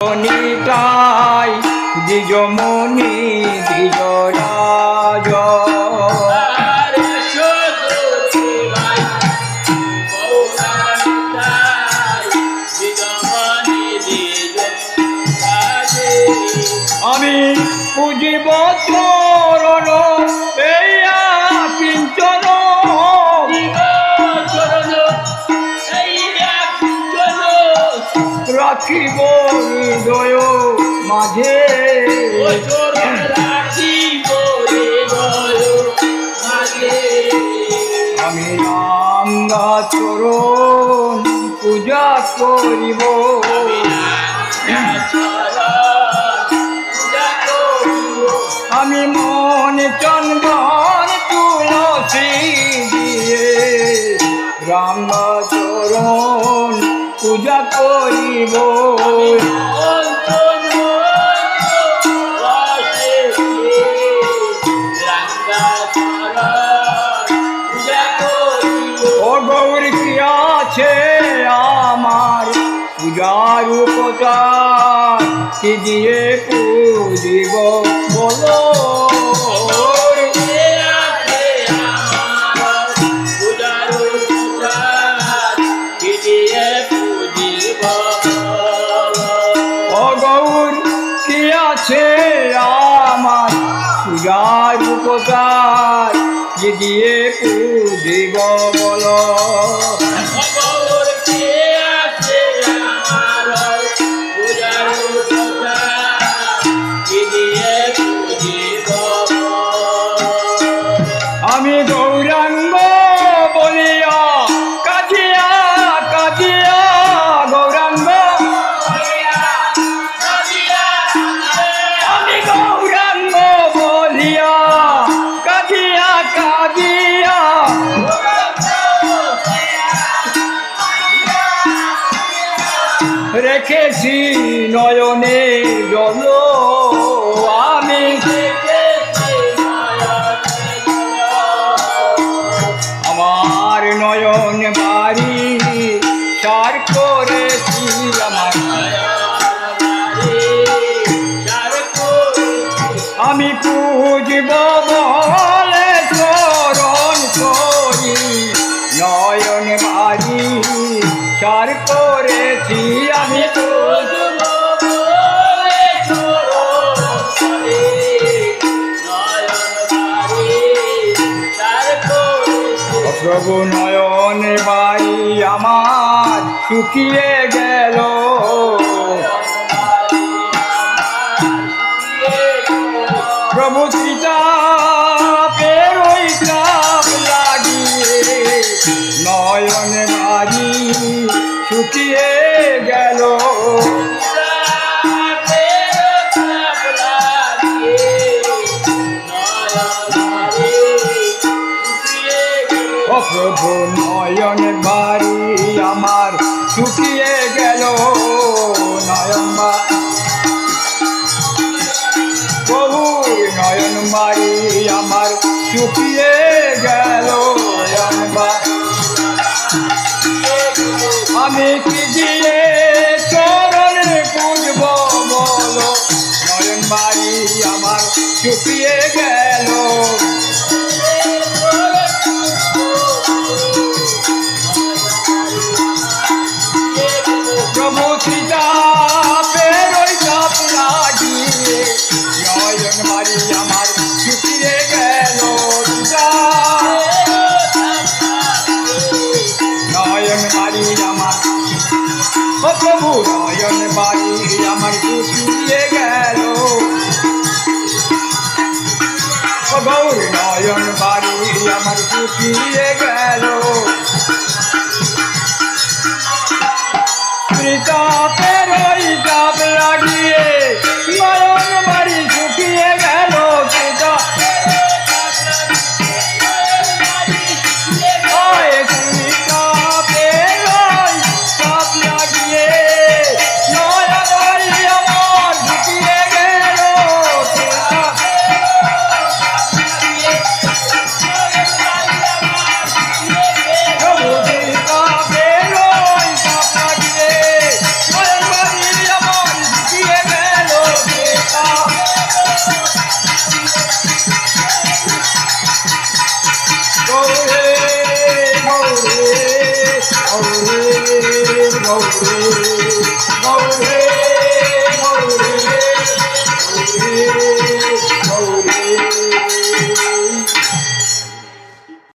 নিতাই দ্বিজমণি দ্বিজরাজ হৃদয় মাঝে। আমি রাঙ্গা চরণ পূজা করিব। আমি মনে চন্দন পূজা করিব। আছে আমার? পূজার উপচার কি দিয়ে পুজিব? আছে আমার। পূজার উপকার যে দিয়ে পুজিব রেখেছি নয়নে জল। আমি আমার নয়ন বাড়ি সার করেছি আমার। আমি পুজব সার করেছি আমি প্রভু নয়ন বাড়ি আমার শুকিয়ে গেল। প্রভু সীতা শুকিয়ে গেল। প্রভু নয়ন বাড়ি আমার শুকিয়ে গেল। নয়ন প্রভু নয়ন বাড়ি আমার শুকিয়ে গেল। আমি কি দিয়ে প্রভু নয়ন বাড়ি আমার শুকিয়ে গেল গৌর নয়ন বাড়ি আমার শুকিয়ে গেল। Gauri, Gauri, Gauri, Gauri,